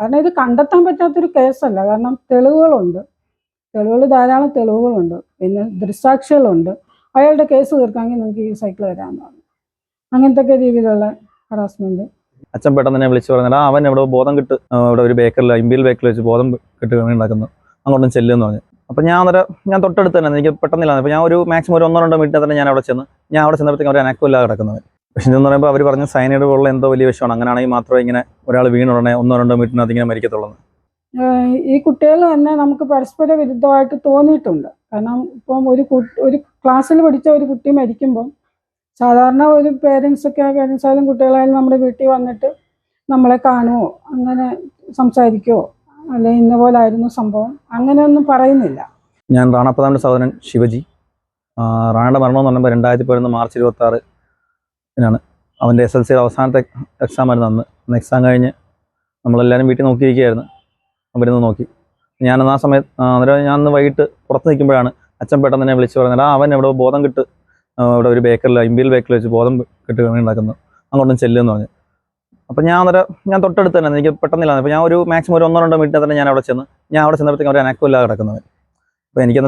കാരണം ഇത് കണ്ടെത്താൻ പറ്റാത്തൊരു കേസല്ല. കാരണം തെളിവുകളുണ്ട്. തെളിവുകൾ ധാരാളം തെളിവുകളുണ്ട്. പിന്നെ ദൃസാക്ഷികളുണ്ട് അയാളുടെ കേസ് തീർക്കാമെങ്കിൽ നിങ്ങൾക്ക് ഈ സൈക്കിൾ തരാമെന്നാണ് അങ്ങനത്തെ ഒക്കെ രീതിയിലുള്ള ഹറാസ്മെന്റ് അച്ഛൻ പെട്ടെന്ന് തന്നെ വിളിച്ചു പറഞ്ഞാൽ അവൻ ഇവിടെ ബോധം കിട്ട് ഇവിടെ ഒരു ബേക്കറിൽ ഇമ്പിയിൽ ബേക്കറിൽ വെച്ച് ബോധം കിട്ട് ഉണ്ടാക്കുന്നു അങ്ങോട്ടും ചെല്ലുമെന്ന് പറഞ്ഞു. അപ്പം ഞാൻ അന്നേരം ഞാൻ തൊട്ടടുത്ത് തന്നെ എനിക്ക് പെട്ടെന്നില്ല. അപ്പോൾ ഞാൻ ഒരു മാക്സിമം ഒരു ഒന്നോ രണ്ടോ മിനിറ്റ് തന്നെ ഞാൻ അവിടെ ചെന്ന് ഞാൻ അവിടെ ചെന്നപ്പോഴത്തേക്കും അവർ അനക്കമില്ലാതെ കിടക്കുന്നത്. പക്ഷേ എന്ന് പറയുമ്പോൾ അവർ പറഞ്ഞ സൈനൈഡ് പോലുള്ള എന്തോ വലിയ വിഷയമാണ് അങ്ങനെയാണെങ്കിൽ മാത്രമേ ഇങ്ങനെ ഒരാൾ വീണുടനെ ഒന്നോ രണ്ടോ മിനിറ്റിനകത്ത് ഇങ്ങനെ മരിക്കത്തുള്ളൂ. ഈ കുട്ടികൾ തന്നെ നമുക്ക് പരസ്പര വിരുദ്ധമായിട്ട് തോന്നിയിട്ടുണ്ട്. കാരണം ഇപ്പം ഒരു ഒരു ക്ലാസ്സിൽ പഠിച്ച ഒരു കുട്ടി മരിക്കുമ്പം സാധാരണ ഒരു പേരൻസൊക്കെ പേരൻസായാലും കുട്ടികളായാലും നമ്മുടെ വീട്ടിൽ വന്നിട്ട് നമ്മളെ കാണുമോ അങ്ങനെ സംസാരിക്കുമോ അല്ലെ ഇന്ന പോലെ ആയിരുന്നു സംഭവം? അങ്ങനെയൊന്നും പറയുന്നില്ല. ഞാൻ റാണപ്രധാന സഹോദരൻ ശിവജി. റാണയുടെ മരണം എന്ന് പറയുമ്പോൾ രണ്ടായിരത്തി പതിനൊന്ന് മാർച്ച് ഇരുപത്തി ആറിനാണ് അവന്റെ എസ് എൽ സിയുടെ അവസാനത്തെ എക്സാം ആയിരുന്നു അന്ന്. അന്ന് എക്സാം കഴിഞ്ഞ് നമ്മളെല്ലാവരും വീട്ടിൽ നോക്കിയിരിക്കുകയായിരുന്നു. അവരിന്ന് നോക്കി. ഞാനന്ന് ആ സമയത്ത് അന്നേരം ഞാൻ അന്ന് വൈകിട്ട് പുറത്ത് നിൽക്കുമ്പോഴാണ് അച്ഛൻ പെട്ടെന്ന് തന്നെ വിളിച്ച് പറഞ്ഞത് അവൻ ഇവിടെ ബോധം കിട്ട് ഇവിടെ ഒരു ബേക്കറിൽ ഇമ്പിയിൽ ബേക്കറിൽ വെച്ച് ബോധം കിട്ട് ഉണ്ടാക്കുന്നു അങ്ങോട്ടും ചെല്ലുമെന്ന് പറഞ്ഞു. അപ്പം ഞാൻ അന്നേരം ഞാൻ തൊട്ടടുത്ത് തന്നെ എനിക്ക് പെട്ടെന്നില്ല അപ്പോൾ ഞാൻ ഒരു മാക്സിമം ഒരു ഒന്നോ രണ്ടോ മിനിറ്റ് തന്നെ ഞാൻ അവിടെ ചെന്ന് ഞാൻ അവിടെ ചെന്നപ്പോഴത്തേക്കും അവർ അനക്കമില്ലാതെ കിടക്കുന്നത് അപ്പോൾ എനിക്ക്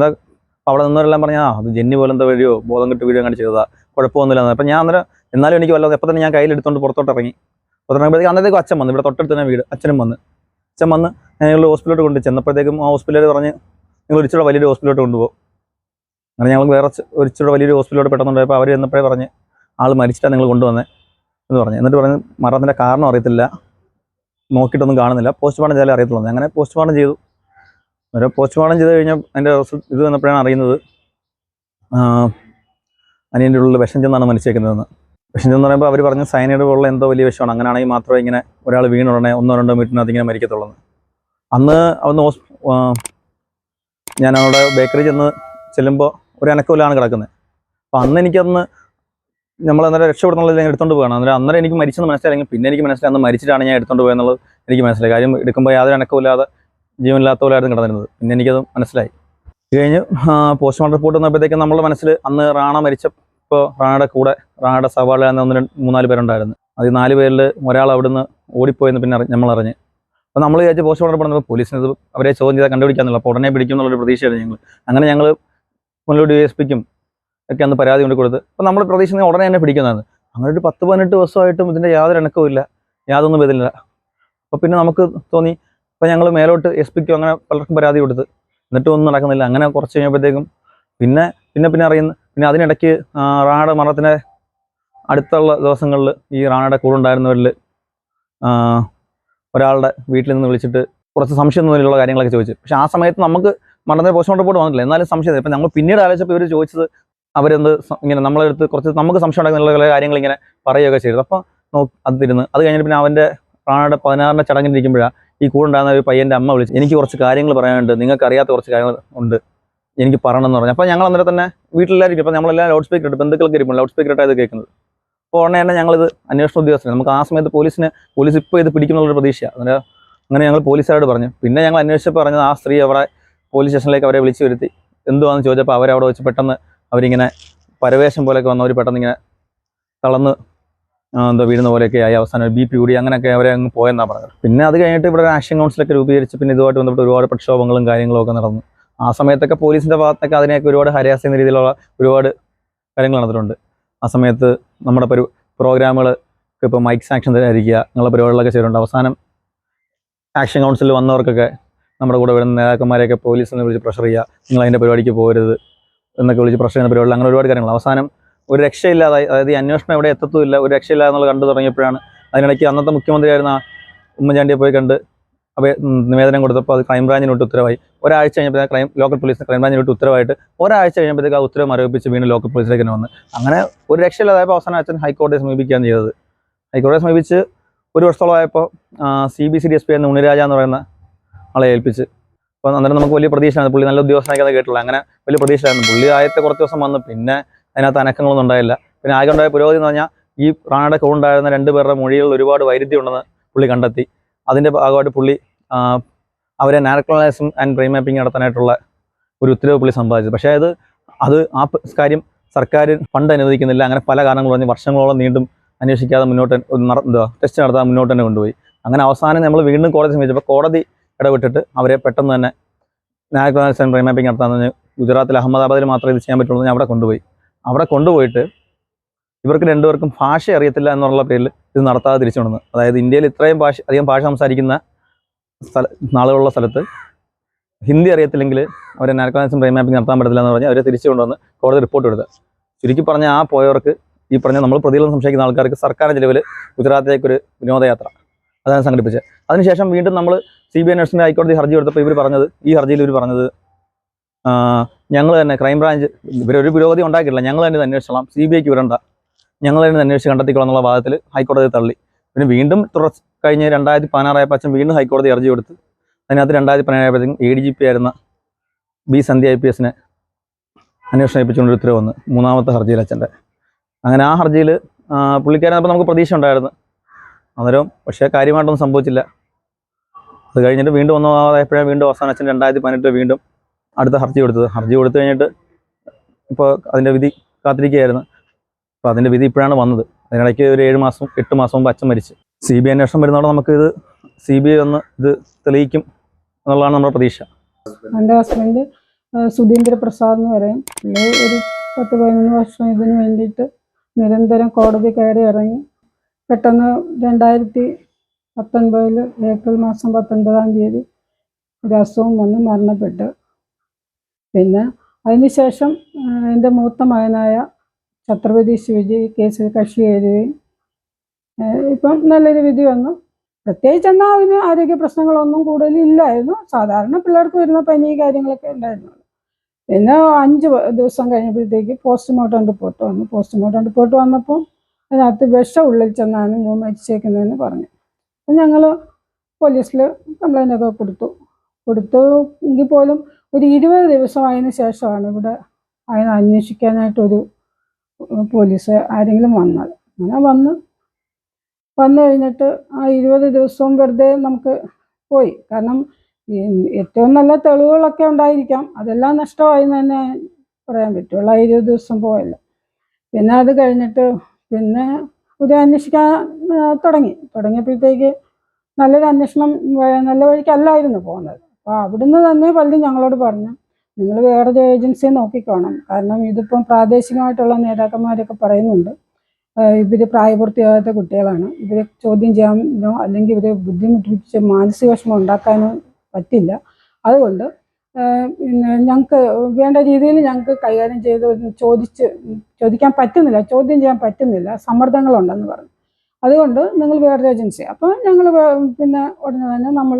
അന്നേരം അവിടെ നിന്നവരെല്ലാം പറഞ്ഞാൽ ആ അത് ജെന്നി പോലെ എന്താ വഴിയോ ബോധം കെട്ട് വീഡിയോ അങ്ങനെ ചെയ്തതാ കുഴപ്പമൊന്നുമില്ല അപ്പോൾ ഞാൻ അന്നേരം എന്നാലും എനിക്ക് വല്ലതും എപ്പോൾ തന്നെ ഞാൻ കയ്യിലെടുത്തോണ്ട് പുറത്തോട്ട് ഇറങ്ങി. പുറത്തിറങ്ങുമ്പോഴത്തേക്കും അന്നത്തേക്കും അച്ഛൻ വന്നു ഇവിടെ തൊട്ടടുത്ത് തന്നെ വീട് അച്ഛനും വന്ന്. അച്ഛൻ വന്ന് ഞങ്ങൾ ഹോസ്പിറ്റലിലോട്ട് കൊണ്ട് ചെന്നപ്പോഴത്തേക്കും ആ ഹോസ്പിറ്റലിൽ പറഞ്ഞ് നിങ്ങൾ ഒരിച്ചിരി വലിയൊരു ഹോസ്പിറ്റലിലോട്ട് കൊണ്ടുപോകും അങ്ങനെ ഞങ്ങൾ വേറെ ഒരിച്ചിരി വലിയൊരു ഹോസ്പിറ്റലിലോട്ട് പെട്ടെന്നുണ്ടായപ്പോൾ അവർ ചെന്നപ്പോഴേ പറഞ്ഞ് ആൾ മരിച്ചിട്ടാണ് നിങ്ങൾ കൊണ്ടുവന്നേ എന്ന് പറഞ്ഞു. എന്നിട്ട് പറഞ്ഞ് മരണത്തിന്റെ കാരണം അറിയത്തില്ല നോക്കിയിട്ടൊന്നും കാണുന്നില്ല പോസ്റ്റ്മോർട്ടം ചെയ്താലേ അറിയത്തുള്ളൂ അങ്ങനെ പോസ്റ്റ്മോർട്ടം ചെയ്തു. ഒരു പോസ്റ്റ്മോർട്ടം ചെയ്ത് കഴിഞ്ഞാൽ അതിന്റെ ഇത് വന്നപ്പോഴാണ് അറിയുന്നത്. അനിയന്റെ ഉള്ളിൽ വിഷം ചെന്നാണ് മരിച്ചേക്കുന്നതെന്ന്. വിഷം ചെന്ന് പറയുമ്പോൾ അവർ പറഞ്ഞ സൈനൈഡ് പോലുള്ള എന്തോ വലിയ വിഷമാണ്. അങ്ങനെയാണെങ്കിൽ മാത്രമേ ഇങ്ങനെ ഒരാൾ വീണുടനെ ഒന്നോ രണ്ടോ മിനിറ്റിനകത്ത് ഇങ്ങനെ മരിക്കത്തുള്ളൂ അന്ന് ഹോസ് ഞാൻ അവിടെ ബേക്കറി ചെന്ന് ചെല്ലുമ്പോൾ ഒരു അനക്കൊല്ലാണ് കിടക്കുന്നത് അപ്പോൾ അന്ന് എനിക്കന്ന് നമ്മൾ അന്നേരം രക്ഷപ്പെടുന്നുള്ളത് ഞാൻ എടുത്തോണ്ട് പോകണം അന്നേരം അന്നേരം എനിക്ക് മരിച്ചെന്ന് മനസ്സിലായെങ്കിൽ പിന്നെ എനിക്ക് മനസ്സിലായി. അന്ന് മരിച്ചിട്ടാണ് ഞാൻ എടുത്തുകൊണ്ട് പോയെന്നുള്ളത് എനിക്ക് മനസ്സിലായി. കാര്യം എടുക്കുമ്പോൾ യാതൊരു അനക്കമില്ലാതെ ജീവനില്ലാത്ത പോലെയായിരുന്നു കിടന്നിരുന്നത്. പിന്നെ എനിക്കത് മനസ്സിലായി. ഇത് കഴിഞ്ഞ് പോസ്റ്റ്മോർട്ടം റിപ്പോർട്ട് വന്നപ്പോഴത്തേക്കും നമ്മുടെ മനസ്സിൽ അന്ന് റാണ മരിച്ചപ്പോൾ റാണയുടെ കൂടെ റാണയുടെ സവാള എന്ന ഒന്ന് മൂന്നാൽ പേരുണ്ടായിരുന്നു. അത് നാല് പേരിൽ ഒരാൾ അവിടുന്ന് ഓടിപ്പോയെന്ന് പിന്നെ നമ്മൾ അറിഞ്ഞ്. അപ്പോൾ നമ്മൾ വിചാരിച്ച് പോസ്റ്റ്മോർട്ടം വന്നപ്പോൾ പോലീസിന് അവരെ ചോദ്യം ചെയ്താൽ കണ്ടുപിടിക്കാന്നില്ല അപ്പോൾ ഉടനെ പിടിക്കും എന്നുള്ളൊരു പ്രതീക്ഷയായിരുന്നു ഞങ്ങൾ അങ്ങനെ ഞങ്ങൾ മുന്നോട്ട് ഡി എസ് പിക്കും ഒക്കെ അന്ന് പരാതി കൊണ്ട് കൊടുത്ത്. അപ്പോൾ നമ്മൾ പ്രതീക്ഷിക്കുന്ന ഉടനെ തന്നെ പിടിക്കുന്നതാണ്. അങ്ങനെ ഒരു പത്ത് പതിനെട്ട് ദിവസമായിട്ടും ഇതിന്റെ യാതൊരു അനക്കവും ഇല്ല. യാതൊന്നും ഇതില്ല അപ്പോൾ പിന്നെ നമുക്ക് തോന്നി അപ്പോൾ ഞങ്ങൾ മേലോട്ട് എസ് പിക്കും അങ്ങനെ പലർക്കും പരാതി കൊടുത്ത്. എന്നിട്ടും ഒന്നും നടക്കുന്നില്ല. അങ്ങനെ കുറച്ച് കഴിഞ്ഞപ്പോഴത്തേക്കും പിന്നെ പിന്നെ പിന്നെ അറിയുന്ന പിന്നെ അതിനിടയ്ക്ക് റാണയുടെ മരണത്തിന്റെ അടുത്തുള്ള ദിവസങ്ങളിൽ ഈ റാണയുടെ കൂടെ ഉണ്ടായിരുന്നവരിൽ ഒരാളുടെ വീട്ടിൽ നിന്ന് വിളിച്ചിട്ട് കുറച്ച് സംശയം തോന്നിയുള്ള കാര്യങ്ങളൊക്കെ ചോദിച്ചു. പക്ഷേ ആ സമയത്ത് നമുക്ക് മരണത്തിന് പോസ്റ്റ്മോർട്ടം റിപ്പോർട്ട് വന്നില്ല എന്നാലും സംശയം ഇപ്പം നമ്മൾ പിന്നീട് ആലോചിച്ചപ്പോൾ ഇവർ ചോദിച്ചത് അവരെന്ത് ഇങ്ങനെ നമ്മളെടുത്ത് കുറച്ച് നമുക്ക് സംശയം ഉണ്ടാക്കുന്ന കാര്യങ്ങൾ ഇങ്ങനെ പറയുകയൊക്കെ ചെയ്തു. അപ്പം നോ അത് തിരുന്ന്. അത് കഴിഞ്ഞിട്ട് പിന്നെ അവന്റെ റാണയുടെ പതിനാറിന്റെ ചടങ്ങിന് ഇരിക്കുമ്പോഴാണ് ഈ കൂടെ ഉണ്ടായിരുന്ന ഒരു പയ്യന്റെ അമ്മ വിളിച്ചു എനിക്ക് കുറച്ച് കാര്യങ്ങൾ പറയാനുണ്ട്. നിങ്ങൾക്ക് അറിയാത്ത കുറച്ച് കാര്യങ്ങൾ ഉണ്ട്. എനിക്ക് പറയണം എന്ന് പറഞ്ഞു. അപ്പോൾ ഞങ്ങൾ അന്നേരം തന്നെ വീട്ടിലായിരിക്കും അപ്പോൾ നമ്മളെല്ലാം ലൗഡ് സ്പീക്കർ ഇട്ട് ബന്ധുക്കൾക്ക് ഇരിക്കും ലൗഡ് സ്പീക്കർ ഇട്ടാണ് കേൾക്കുന്നത്. അപ്പോൾ ഉടനെ തന്നെ ഞങ്ങളിത് അന്വേഷണ ഉദ്യോഗസ്ഥർ നമുക്ക് ആ സമയത്ത് പോലീസിന് പോലീസ് ഇപ്പോൾ ഇത് പിടിക്കുന്നുള്ളൊരു പ്രതീക്ഷ അന്നേരം അങ്ങനെ ഞങ്ങൾ പോലീസുകാരോട് പറഞ്ഞു. പിന്നെ ഞങ്ങൾ അന്വേഷിച്ചപ്പോൾ പറഞ്ഞത് ആ സ്ത്രീ അവിടെ പോലീസ് സ്റ്റേഷനിലേക്ക് അവരെ വിളിച്ചു വരുത്തി. എന്തുവാന്ന് ചോദിച്ചപ്പോൾ അവരവിടെ വെച്ച് പെട്ടെന്ന് അവരിങ്ങനെ പരവേശം പോലെയൊക്കെ വന്നവർ പെട്ടെന്ന് ഇങ്ങനെ തളർന്ന് എന്താ വീഴുന്ന പോലെയൊക്കെ ആയി. അവസാനം ബി പി കൂടി അങ്ങനെയൊക്കെ അവരെ അങ്ങ് പോയെന്നാണ് പറഞ്ഞത്. പിന്നെ അത് കഴിഞ്ഞിട്ട് ഇവിടെ ആക്ഷൻ കൗൺസിലൊക്കെ രൂപീകരിച്ച് പിന്നെ ഇതുമായിട്ട് ബന്ധപ്പെട്ട് ഒരുപാട് പ്രക്ഷോഭങ്ങളും കാര്യങ്ങളും ഒക്കെ നടന്നു. ആ സമയത്തൊക്കെ പോലീസിന്റെ ഭാഗത്തൊക്കെ അതിനെയൊക്കെ ഒരുപാട് ചെയ്യുന്ന രീതിയിലുള്ള ഒരുപാട് കാര്യങ്ങൾ നടന്നിട്ടുണ്ട്. ആ സമയത്ത് നമ്മുടെ പരി പ്രോഗ്രാമുകൾ ഇപ്പോൾ മൈക്ക് സാക്ഷൻ തരാതിരിക്കുക അങ്ങനെയുള്ള പരിപാടികളൊക്കെ ചെയ്തിട്ടുണ്ട്. അവസാനം ആക്ഷൻ കൗൺസിലിൽ വന്നവർക്കൊക്കെ നമ്മുടെ കൂടെ വരുന്ന നേതാക്കന്മാരെയൊക്കെ പോലീസിനെ വിളിച്ച് പ്രഷർ ചെയ്യുക നിങ്ങൾ അതിന്റെ പരിപാടിക്ക് പോകരുത് എന്നൊക്കെ വിളിച്ച് പ്രഷർ ചെയ്യുന്ന പരിപാടികൾ അങ്ങനെ ഒരുപാട് കാര്യങ്ങൾ. അവസാനം ഒരു രക്ഷയില്ലാതെ അതായത് ഈ അന്വേഷണം എവിടെ എത്തത്തുമില്ല ഒരു രക്ഷയില്ലാതെ എന്നുള്ളത് കണ്ടു തുടങ്ങിയപ്പോഴാണ്. അതിനിടയ്ക്ക് അന്നത്തെ മുഖ്യമന്ത്രിയായിരുന്ന ഉമ്മൻചാണ്ടിയെ പോയി കണ്ട് അവയെ നിവേദനം കൊടുത്തപ്പോൾ അത് ക്രൈംബ്രാഞ്ചിനോട്ട് ഉത്തരവായി. ഒരാഴ്ച കഴിഞ്ഞപ്പോഴത്തേക്ക് ക്രൈം ലോക്കൽ പോലീസിന് ക്രൈംബ്രാഞ്ചിനോട്ട് ഉത്തരവായിട്ട് ഒരാഴ്ച കഴിയുമ്പോഴത്തേക്ക് ആ ഉത്തരവ് മരവിപ്പിച്ച് വീണ്ടും ലോക്കൽ പോലീസിലേക്ക് തന്നെ വന്ന്. അങ്ങനെ ഒരു രക്ഷയില്ലാതായപ്പോൾ അവസാനം അച്ഛൻ ഹൈക്കോടതിയെ സമീപിക്കുകയാണ് ചെയ്തത്. ഹൈക്കോടതിയെ സമീപിച്ച് ഒരു വർഷത്തോളമായപ്പോൾ C B C D S P എന്ന ഉണിരാജ എന്ന് പറയുന്ന ആളെ ഏൽപ്പിച്ച്. അപ്പോൾ അന്നേരം നമുക്ക് വലിയ പ്രതീക്ഷയാണ്. പുള്ളി നല്ല ഉദ്യോഗസ്ഥനായിക്കാതെ കേട്ടുള്ളൂ അങ്ങനെ വലിയ പ്രതീക്ഷയായിരുന്നു. പുള്ളി ആദ്യത്തെ കുറച്ച് ദിവസം വന്നു. പിന്നെ അതിനകത്ത് അനക്കങ്ങളൊന്നും ഉണ്ടായില്ല. പിന്നെ ആകെ ഉണ്ടായ പുരോഗതി എന്ന് പറഞ്ഞാൽ ഈ റാണയുടെ കൂടെ ഉണ്ടായിരുന്ന രണ്ട് പേരുടെ മൊഴികളിൽ ഒരുപാട് വൈരുദ്ധ്യം ഉണ്ടെന്ന് പുള്ളി കണ്ടെത്തി. അതിന്റെ ഭാഗമായിട്ട് പുള്ളി അവരെ നാരക്കളൈസും ആൻഡ് ബ്രെയിൻ മാപ്പിംഗ് നടത്താനായിട്ടുള്ള ഒരു ഉത്തരവ് പുള്ളി സമ്പാദിച്ചത് പക്ഷേ അത് അത് ആ കാര്യം സർക്കാർ ഫണ്ട് അനുവദിക്കുന്നില്ല. അങ്ങനെ പല കാരണങ്ങൾ പറഞ്ഞ് വർഷങ്ങളോളം നീണ്ടും അന്വേഷിക്കാതെ മുന്നോട്ട് നട- ടെസ്റ്റ് നടത്താതെ മുന്നോട്ട് തന്നെ കൊണ്ടുപോയി. അങ്ങനെ അവസാനം നമ്മൾ വീണ്ടും കോടതി സമീപിച്ചപ്പോൾ കോടതി ഇടപെട്ടിട്ട് അവരെ പെട്ടെന്ന് തന്നെ നാഷണൽ ബ്രെയിൻ മാപ്പിംഗ് നടത്താമെന്ന് ഗുജറാത്തിൽ അഹമ്മദാബാദിൽ മാത്രമേ ഇത് ചെയ്യാൻ പറ്റുള്ളൂ ഞാൻ അവിടെ കൊണ്ടുപോയി. അവിടെ കൊണ്ടുപോയിട്ട് ഇവർക്ക് രണ്ടുപേർക്കും ഭാഷ അറിയത്തില്ല എന്നുള്ള പേരിൽ ഇത് നടത്താതെ തിരിച്ചു കൊണ്ടു അതായത് ഇന്ത്യയിൽ ഇത്രയും ഭാഷ അധികം ഭാഷ സംസാരിക്കുന്ന സ്ഥല നാളുകളുള്ള സ്ഥലത്ത് ഹിന്ദി അറിയത്തില്ലെങ്കിൽ അവരെ നാഷണൽ ബ്രെയിൻ മാപ്പിംഗ് നടത്താൻ പറ്റത്തില്ല എന്ന് പറഞ്ഞാൽ അവരെ തിരിച്ചു കൊണ്ടുവന്ന് കോടതി റിപ്പോർട്ട് കൊടുക്കുക ചുരുക്കി പറഞ്ഞാൽ ആ പോയവർക്ക് ഈ പറഞ്ഞ നമ്മൾ പ്രതികളും സംശയിക്കുന്ന ആൾക്കാർക്ക് സർക്കാർ ചിലവിൽ ഗുജറാത്തിലേക്കൊരു വിനോദയാത്ര. അതാണ് സംഘടിപ്പിച്ചത്. അതിനുശേഷം വീണ്ടും നമ്മൾ സി ബി ഐ നഴ്സിന്റെ ഹൈക്കോടതി ഹർജി കൊടുത്തപ്പോൾ ഇവർ പറഞ്ഞത് ഈ ഹർജിയിൽ ഇവർ പറഞ്ഞത് ഞങ്ങൾ തന്നെ ക്രൈംബ്രാഞ്ച് ഇവരൊരു പുരോഗതി ഉണ്ടാക്കിയിട്ടില്ല. ഞങ്ങൾ തന്നെ അന്വേഷിച്ചോളാം. സി ബി ഐക്ക് വിടണ്ട. ഞങ്ങൾ തന്നെ അന്വേഷിച്ച് കണ്ടെത്തിക്കോളാം എന്നുള്ള വാദത്തിൽ ഹൈക്കോടതി തള്ളി. പിന്നെ വീണ്ടും തുടർച്ച കഴിഞ്ഞ് രണ്ടായിരത്തി പതിനാറായപ്പോൾ അച്ഛൻ വീണ്ടും ഹൈക്കോടതി ഹർജി കൊടുത്ത്. അതിനകത്ത് രണ്ടായിരത്തി പതിനേഴായപ്പോഴത്തേക്കും എ ഡി ജി പി ആയിരുന്ന ബി സന്ധ്യ ഐ പി എസിനെ അന്വേഷണം ഏൽപ്പിച്ചുകൊണ്ട് ഉത്തരവ് വന്ന്. മൂന്നാമത്തെ ഹർജിയിൽ അച്ഛന്റെ. അങ്ങനെ ആ ഹർജിയിൽ പുള്ളിക്കാരനപ്പോൾ നമുക്ക് പ്രതീക്ഷ ഉണ്ടായിരുന്നു. അന്നേരം പക്ഷേ കാര്യമായിട്ടൊന്നും സംഭവിച്ചില്ല. അത് കഴിഞ്ഞിട്ട് വീണ്ടും ഒന്നാമതായപ്പോഴാണ് വീണ്ടും അവസാനം അച്ഛൻ രണ്ടായിരത്തി പതിനെട്ട് വീണ്ടും അടുത്ത ഹർജി കൊടുത്തത്. ഹർജി കൊടുത്തു കഴിഞ്ഞിട്ട് ഇപ്പോൾ അതിന്റെ വിധി കാത്തിരിക്കുകയായിരുന്നു. അപ്പോൾ അതിന്റെ വിധി ഇപ്പോഴാണ് വന്നത്. അതിനിടയ്ക്ക് ഒരു ഏഴ് മാസം എട്ട് മാസം മുമ്പ് അച്ഛൻ മരിച്ചു. സി ബി അന്വേഷണം വരുന്നതോടെ നമുക്കിത് സി ബി ഐ ഒന്ന് ഇത് തെളിയിക്കും എന്നുള്ളതാണ് നമ്മുടെ പ്രതീക്ഷ. എന്റെ ഹസ്ബൻഡ് സുധീന്ദ്ര പ്രസാദ് എന്ന് പറയും. ഒരു പത്ത് പതിനൊന്ന് വർഷം ഇതിന് വേണ്ടിയിട്ട് നിരന്തരം കോടതി കയറി ഇറങ്ങി. പെട്ടെന്ന് രണ്ടായിരത്തി പത്തൊൻപതിൽ ഏപ്രിൽ മാസം പത്തൊൻപതാം തീയതി ഒരു അസുഖം വന്ന് മരണപ്പെട്ടു. പിന്നെ അതിനുശേഷം എന്റെ മൂത്ത മകനായ ഛത്രപതി ശിവജി കേസിൽ കക്ഷി എഴുതുകയും ഇപ്പം നല്ലൊരു വിധി വന്നു. പ്രത്യേകിച്ച് എന്നാൽ അതിന് ആരോഗ്യ പ്രശ്നങ്ങളൊന്നും കൂടുതൽ ഇല്ലായിരുന്നു. സാധാരണ പിള്ളേർക്ക് വരുന്ന പനി കാര്യങ്ങളൊക്കെ ഉണ്ടായിരുന്നു. പിന്നെ അഞ്ച് ദിവസം കഴിഞ്ഞപ്പോഴത്തേക്ക് പോസ്റ്റ്മോർട്ടം റിപ്പോർട്ട് വന്നു. പോസ്റ്റ്മോർട്ടം റിപ്പോർട്ട് വന്നപ്പോൾ അതിനകത്ത് വിഷം ഉള്ളിൽ ചെന്നാണ് മൂന്ന് മരിച്ചേക്കുന്നതെന്ന് പറഞ്ഞു. അപ്പം ഞങ്ങൾ പോലീസിൽ കംപ്ലൈന്റ് ഒക്കെ കൊടുത്തു. കൊടുത്തു എങ്കിൽ പോലും ഒരു ഇരുപത് ദിവസം അതിന് ശേഷമാണ് ഇവിടെ അതിനെ അന്വേഷിക്കാനായിട്ടൊരു പോലീസ് ആരെങ്കിലും വന്നത്. അങ്ങനെ വന്ന്. വന്നു കഴിഞ്ഞിട്ട് ആ ഇരുപത് ദിവസവും വെറുതെ നമുക്ക് പോയി. കാരണം ഏറ്റവും നല്ല തെളിവുകളൊക്കെ ഉണ്ടായിരിക്കാം. അതെല്ലാം നഷ്ടമായി എന്ന് തന്നെ പറയാൻ പറ്റുള്ളൂ. ആ ഇരുപത് ദിവസം പോയല്ലോ. പിന്നെ അത് കഴിഞ്ഞിട്ട് പിന്നെ ഒരു അന്വേഷിക്കാൻ തുടങ്ങി. തുടങ്ങിയപ്പോഴത്തേക്ക് നല്ലൊരു അന്വേഷണം നല്ല വഴിക്കല്ലായിരുന്നു പോകുന്നത്. അപ്പോൾ അവിടുന്ന് തന്നെ പലരും ഞങ്ങളോട് പറഞ്ഞു നിങ്ങൾ വേറൊരു ഏജൻസിയെ നോക്കിക്കോണം. കാരണം ഇതിപ്പം പ്രാദേശികമായിട്ടുള്ള നേതാക്കന്മാരൊക്കെ പറയുന്നുണ്ട്. ഇവർ പ്രായപൂർത്തിയാകാത്ത കുട്ടികളാണ്. ഇവരെ ചോദ്യം ചെയ്യാനോ അല്ലെങ്കിൽ ഇവരെ ബുദ്ധിമുട്ടിപ്പിച്ച് മാനസിക വിഷമം ഉണ്ടാക്കാനോ പറ്റില്ല. അതുകൊണ്ട് ഞങ്ങൾക്ക് വേണ്ട രീതിയിൽ ഞങ്ങൾക്ക് കൈകാര്യം ചെയ്ത് ചോദിച്ച് ചോദിക്കാൻ പറ്റുന്നില്ല ചോദ്യം ചെയ്യാൻ പറ്റുന്നില്ല സമ്മർദ്ദങ്ങളുണ്ടെന്ന് പറഞ്ഞു. അതുകൊണ്ട് നിങ്ങൾ വേറൊരു ഏജൻസി അപ്പോൾ ഞങ്ങൾ പിന്നെ ഉടനെ തന്നെ നമ്മൾ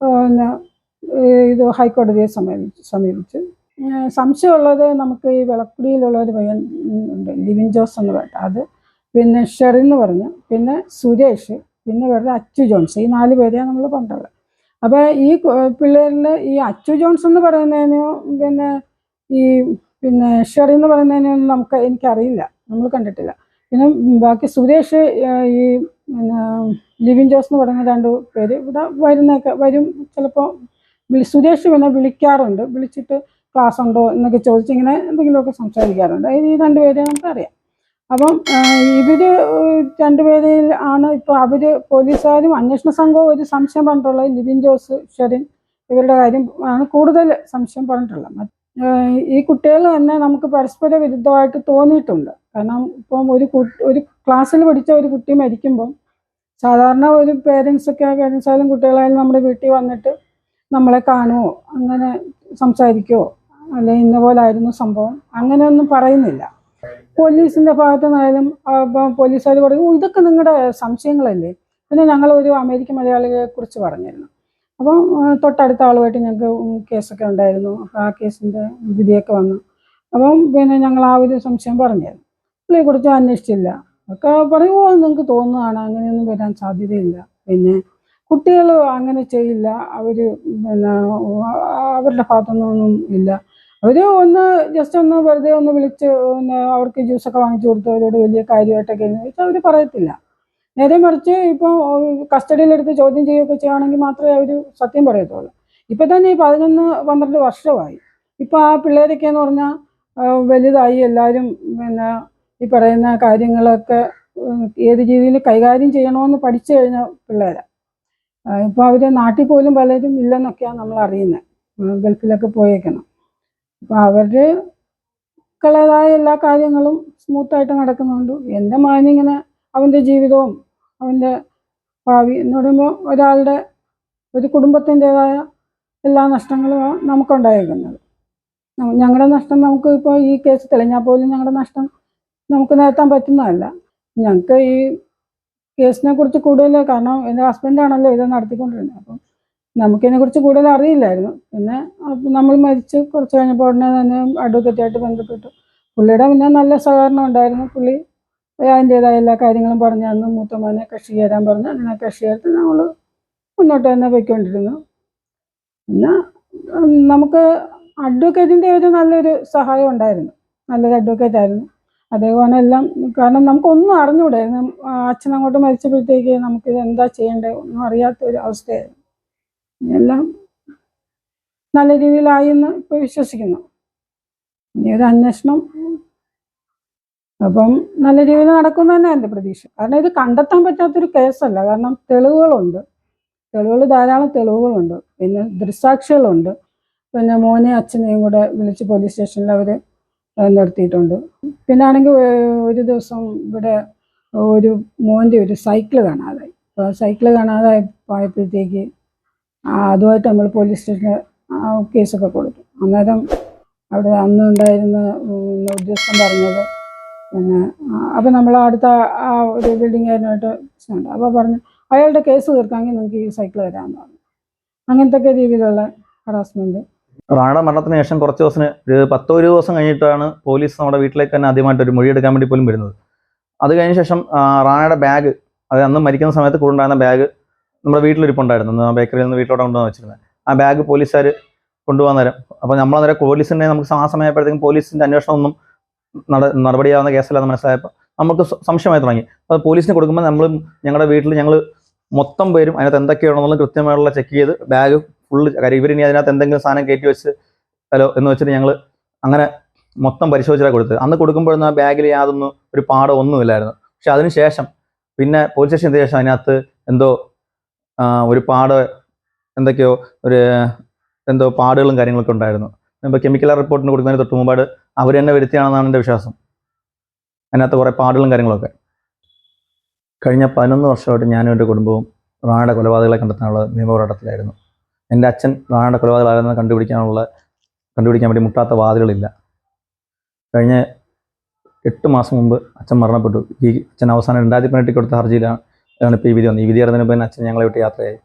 പിന്നെ ഇത് ഹൈക്കോടതിയെ സമീപിച്ചു. സമീപിച്ചു സംശയമുള്ളത് നമുക്ക് ഈ വിളക്കുടിയിലുള്ള ഒരു പയ്യൻ ലിവിൻ ജോസ് എന്ന് പറഞ്ഞ അത് പിന്നെ ഷെറിൻ എന്ന് പറഞ്ഞു പിന്നെ സുരേഷ് പിന്നെ വേറെ അച്ചു ജോൺസ്. ഈ നാല് പേരെയാണ് നമ്മൾ പണ്ടുള്ളത് അപ്പോൾ ഈ പിള്ളേരിൽ ഈ അച്ചു ജോൺസ് എന്ന് പറയുന്നതിന് പിന്നെ ഈ പിന്നെ ഷെറി എന്ന് പറയുന്നതിനൊന്നും നമുക്ക് എനിക്കറിയില്ല. നമ്മൾ കണ്ടിട്ടില്ല. പിന്നെ ബാക്കി സുരേഷ് ഈ പിന്നെ ലിവിൻ ജോസ് എന്ന് പറയുന്ന രണ്ട് പേര് ഇവിടെ വരുന്നൊക്കെ വരും ചിലപ്പോൾ വിളി സുരേഷ് പിന്നെ വിളിക്കാറുണ്ട്. വിളിച്ചിട്ട് ക്ലാസ് ഉണ്ടോ എന്നൊക്കെ ചോദിച്ച് ഇങ്ങനെ എന്തെങ്കിലുമൊക്കെ സംസാരിക്കാറുണ്ട്. ഈ രണ്ടുപേരെ നമുക്കറിയാം. അപ്പം ഇവർ രണ്ടുപേരിൽ ആണ് ഇപ്പോൾ അവർ പോലീസുകാരും അന്വേഷണ സംഘവും ഒരു സംശയം പറഞ്ഞിട്ടുള്ളത് ലിബിൻ ജോസ് ഷെറിൻ ഇവരുടെ കാര്യം ആണ് കൂടുതൽ സംശയം പറഞ്ഞിട്ടുള്ളത്. ഈ കുട്ടികൾ തന്നെ നമുക്ക് പരസ്പര വിരുദ്ധമായിട്ട് തോന്നിയിട്ടുണ്ട്. കാരണം ഇപ്പം ഒരു ഒരു ക്ലാസ്സിൽ പഠിച്ച ഒരു കുട്ടി മരിക്കുമ്പം സാധാരണ ഒരു പേരൻസൊക്കെ ഒക്കെ പേരൻസ് ആയാലും കുട്ടികളായാലും നമ്മുടെ വീട്ടിൽ വന്നിട്ട് നമ്മളെ കാണുമോ അങ്ങനെ സംസാരിക്കുമോ അല്ലെ ഇന്ന പോലെ ആയിരുന്നു സംഭവം. അങ്ങനെയൊന്നും പറയുന്നില്ല. പോലീസിന്റെ ഭാഗത്തു നിന്നായാലും പോലീസുകാർ പറയും "ഓ, ഇതൊക്കെ നിങ്ങളുടെ സംശയങ്ങളല്ലേ? പിന്നെ ഞങ്ങൾ ഒരു അമേരിക്കൻ മലയാളിയെ കുറിച്ച് പറഞ്ഞിരുന്നു. അപ്പം തൊട്ടടുത്ത ആളുമായിട്ട് ഞങ്ങൾക്ക് കേസൊക്കെ ഉണ്ടായിരുന്നു. ആ കേസിന്റെ വിധിയൊക്കെ വന്നു. അപ്പം പിന്നെ ഞങ്ങൾ ആ ഒരു സംശയം പറഞ്ഞിരുന്നു. പുള്ളിയെ കുറിച്ച് അന്വേഷിച്ചില്ല. ഒക്കെ പറയും "ഓ, നിങ്ങൾക്ക് തോന്നുന്നതാണ്. അങ്ങനെയൊന്നും വരാൻ സാധ്യതയില്ല. പിന്നെ കുട്ടികൾ അങ്ങനെ ചെയ്യില്ല. അവർ പിന്നെ അവരുടെ ഭാഗത്തുനിന്നൊന്നും ഇല്ല. അവർ ഒന്ന് ജസ്റ്റ് ഒന്ന് വെറുതെ ഒന്ന് വിളിച്ച് പിന്നെ അവർക്ക് ജ്യൂസൊക്കെ വാങ്ങിച്ചു കൊടുത്ത് അവരോട് വലിയ കാര്യമായിട്ടൊക്കെ ചോദിച്ചാൽ അവർ പറയത്തില്ല. നേരെ മറിച്ച് ഇപ്പോൾ കസ്റ്റഡിയിലെടുത്ത് ചോദ്യം ചെയ്യുകയൊക്കെ ചെയ്യുകയാണെങ്കിൽ മാത്രമേ അവർ സത്യം പറയത്തുള്ളൂ. ഇപ്പം തന്നെ ഈ പതിനൊന്ന് പന്ത്രണ്ട് വർഷമായി. ഇപ്പോൾ ആ പിള്ളേരൊക്കെ എന്ന് പറഞ്ഞാൽ വലുതായി എല്ലാവരും പിന്നെ ഈ പറയുന്ന കാര്യങ്ങളൊക്കെ ഏത് രീതിയിൽ കൈകാര്യം ചെയ്യണമെന്ന് പഠിച്ചു കഴിഞ്ഞ പിള്ളേരാണ് ഇപ്പോൾ അവർ നാട്ടിൽ പോലും പലരും ഇല്ലെന്നൊക്കെയാണ് നമ്മൾ അറിയുന്നത് ഗൾഫിലൊക്കെ പോയേക്കണം. അപ്പോൾ അവരുടെ മക്കളേതായ എല്ലാ കാര്യങ്ങളും സ്മൂത്തായിട്ട് നടക്കുന്നുണ്ട്. എന്റെ മകനിങ്ങനെ അവന്റെ ജീവിതവും അവന്റെ ഭാവി എന്ന് പറയുമ്പോൾ ഒരാളുടെ ഒരു കുടുംബത്തിന്റെതായ എല്ലാ നഷ്ടങ്ങളും നമുക്കുണ്ടായേക്കുന്നത്. ഞങ്ങളുടെ നഷ്ടം നമുക്ക് ഇപ്പോൾ ഈ കേസ് തെളിഞ്ഞാൽ പോലും ഞങ്ങളുടെ നഷ്ടം നമുക്ക് നികത്താൻ പറ്റുന്നതല്ല. ഞങ്ങൾക്ക് ഈ കേസിനെ കുറിച്ച് കൂടുതൽ കാരണം എന്റെ ഹസ്ബൻഡാണല്ലോ ഇത് നടത്തിക്കൊണ്ടിരുന്നത്. അപ്പം നമുക്കിതിനെ കുറിച്ച് കൂടുതൽ അറിയില്ലായിരുന്നു. പിന്നെ നമ്മൾ മരിച്ച് കുറച്ച് കഴിഞ്ഞപ്പോൾ ഉടനെ തന്നെ അഡ്വക്കേറ്റായിട്ട് ബന്ധപ്പെട്ടു. പുള്ളിയുടെ പിന്നെ നല്ല സഹകരണം ഉണ്ടായിരുന്നു. പുള്ളി അതിന്റെതായ എല്ലാ കാര്യങ്ങളും പറഞ്ഞു തന്നു മൂത്തമ്മനെ കക്ഷി ചേരാൻ പറഞ്ഞു. അങ്ങനെ കക്ഷി ചേർത്ത് നമ്മൾ മുന്നോട്ട് തന്നെ പോയിക്കൊണ്ടിരുന്നു. പിന്നെ നമുക്ക് അഡ്വക്കേറ്റിന്റെ ഒരു നല്ലൊരു സഹായം ഉണ്ടായിരുന്നു. നല്ലൊരു അഡ്വക്കേറ്റ് ആയിരുന്നു അതേപോലെ എല്ലാം കാരണം നമുക്കൊന്നും അറിഞ്ഞൂടെ അച്ഛൻ അങ്ങോട്ട് മരിച്ചപ്പോഴത്തേക്ക് നമുക്കിത് എന്താ ചെയ്യേണ്ടത്? ഒന്നും അറിയാത്ത ഒരു അവസ്ഥയായിരുന്നു എല്ലാം നല്ല രീതിയിലായി എന്ന് ഇപ്പോൾ വിശ്വസിക്കുന്നു. ഇനി ഒരു അന്വേഷണം. അപ്പം നല്ല രീതിയിൽ നടക്കും തന്നെ എന്റെ പ്രതീക്ഷ. കാരണം ഇത് കണ്ടെത്താൻ പറ്റാത്തൊരു കേസല്ല. കാരണം തെളിവുകളുണ്ട്. തെളിവുകൾ ധാരാളം തെളിവുകളുണ്ട്. പിന്നെ ദൃസാക്ഷികളുണ്ട് പിന്നെ മോനെ അച്ഛനെയും കൂടെ വിളിച്ച് പോലീസ് സ്റ്റേഷനിൽ അവർ നിർത്തിയിട്ടുണ്ട്. പിന്നെ ആണെങ്കിൽ ഒരു ദിവസം ഇവിടെ ഒരു മോന്റെ ഒരു സൈക്കിൾ കാണാതായി. അപ്പോൾ സൈക്കിൾ കാണാതായി പോയപ്പോഴത്തേക്ക് അതുമായിട്ട് നമ്മൾ പോലീസ് സ്റ്റേഷനിൽ കേസൊക്കെ കൊടുത്തു. അന്നേരം അവിടെ അന്ന് ഉണ്ടായിരുന്ന ഉദ്യോഗസ്ഥൻ പറഞ്ഞത് പിന്നെ അപ്പം നമ്മൾ അടുത്ത ആ ഒരു ബിൽഡിങ്ങുകാരനായിട്ട് പ്രശ്നമുണ്ട് അപ്പോൾ പറഞ്ഞു അയാളുടെ കേസ് തീർക്കാമെങ്കിൽ നിങ്ങൾക്ക് ഈ സൈക്കിൾ തരാമെന്ന് പറഞ്ഞു. അങ്ങനത്തെ രീതിയിലുള്ള ഹറാസ്മെന്റ് റാണയുടെ മരണത്തിന് ശേഷം കുറച്ച് ദിവസം പത്തോ ഒരു ദിവസം കഴിഞ്ഞിട്ടാണ് പോലീസ് നമ്മുടെ വീട്ടിലേക്ക് തന്നെ ആദ്യമായിട്ട് ഒരു മൊഴിയെടുക്കാൻ വേണ്ടി പോലും വരുന്നത്. അത് കഴിഞ്ഞ ശേഷം റാണയുടെ ബാഗ് അത് അന്ന് മരിക്കുന്ന സമയത്ത് കൂടെ ഉണ്ടായിരുന്ന ബാഗ് നമ്മുടെ വീട്ടിലിരിപ്പുണ്ടായിരുന്നു. ബേക്കറിയിൽ നിന്ന് വീട്ടിലോട്ട് കൊണ്ടുവന്ന് വെച്ചിരുന്നത്. ആ ബാഗ് പോലീസുകാർ കൊണ്ടുപോകാൻ നേരം അപ്പോൾ നമ്മൾ അന്നേരം പോലീസിനെ നമുക്ക് ആ സമയപ്പോഴത്തേക്കും പോലീസിന്റെ അന്വേഷണം ഒന്നും നട നടപടിയാവുന്ന കേസല്ലാതെ മനസ്സിലായപ്പോൾ നമുക്ക് സംശയമായി തുടങ്ങി. അപ്പോൾ പോലീസിന് കൊടുക്കുമ്പോൾ നമ്മൾ ഞങ്ങളുടെ വീട്ടിൽ ഞങ്ങൾ മൊത്തം പേരും അതിനകത്ത് എന്തൊക്കെയാണെന്നുള്ളത് കൃത്യമായിട്ടുള്ള ചെക്ക് ചെയ്ത് ബാഗ് ഫുള്ള് കാര്യം. ഇവരിനി അതിനകത്ത് എന്തെങ്കിലും സാധനം കയറ്റി വെച്ച് ഹലോ എന്ന് വെച്ചിട്ട് ഞങ്ങൾ അങ്ങനെ മൊത്തം പരിശോധിച്ചാണ് കൊടുത്തത്. അന്ന് കൊടുക്കുമ്പോഴൊന്നും ആ ബാഗിൽ യാതൊന്നും ഒരു പാടം ഒന്നുമില്ലായിരുന്നു. പക്ഷെ അതിന് ശേഷം പിന്നെ പോലീസ് സ്റ്റേഷൻ ശേഷം അതിനകത്ത് എന്തോ ഒരു പാട് എന്തൊക്കെയോ ഒരു എന്തോ പാടുകളും കാര്യങ്ങളൊക്കെ ഉണ്ടായിരുന്നു. ഇപ്പോൾ കെമിക്കൽ റിപ്പോർട്ടിന് കൊടുക്കുന്നതിന് തൊട്ട് മുമ്പാട് അവർ തന്നെ വരുത്തിയാണെന്നാണ് എന്റെ വിശ്വാസം. അതിനകത്ത് കുറേ പാടുകളും കാര്യങ്ങളൊക്കെ. കഴിഞ്ഞ പതിനൊന്ന് വർഷമായിട്ട് ഞാനും എന്റെ കുടുംബവും റാണയുടെ കൊലപാതകളെ കണ്ടെത്താനുള്ള നിയമപോരാട്ടത്തിലായിരുന്നു എന്റെ അച്ഛൻ റാണയുടെ കൊലപാതകളായിരുന്നു കണ്ടുപിടിക്കാനുള്ള കണ്ടുപിടിക്കാൻ വേണ്ടി മുട്ടാത്ത വാതിലുകളില്ല. കഴിഞ്ഞ എട്ട് മാസം മുമ്പ് അച്ഛൻ മരണപ്പെട്ടു. ഈ അച്ഛൻ അവസാനം രണ്ടായിരത്തി പതിനെട്ടിൽ കൊടുത്ത ഹർജിയിലാണ് ഇപ്പോൾ ഈ വിധി വന്നത്. ഈ വിധി അറിഞ്ഞതിന് പിന്നെ അച്ഛൻ ഞങ്ങളെ വിട്ട് യാത്രയായി.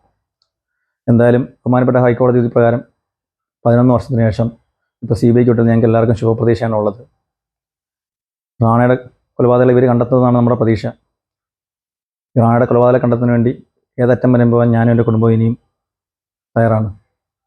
എന്തായാലും ബഹുമാനപ്പെട്ട ഹൈക്കോടതി വിധി പ്രകാരം പതിനൊന്ന് വർഷത്തിന് ശേഷം ഇപ്പോൾ സി ബി ഐക്ക് വിട്ടത് ഞങ്ങൾക്ക് എല്ലാവർക്കും ശുഭപ്രതീക്ഷയാണ് ഉള്ളത്. റാണയുടെ കൊലപാതകം ഇവർ കണ്ടെത്തുന്നതാണ് നമ്മുടെ പ്രതീക്ഷ. റാണയുടെ കൊലപാതകം കണ്ടെത്തുന്നതിന് വേണ്ടി ഏതറ്റം വരെ പോകാൻ ഞാനും എന്റെ കുടുംബവും ഇനിയും തയ്യാറാണ്.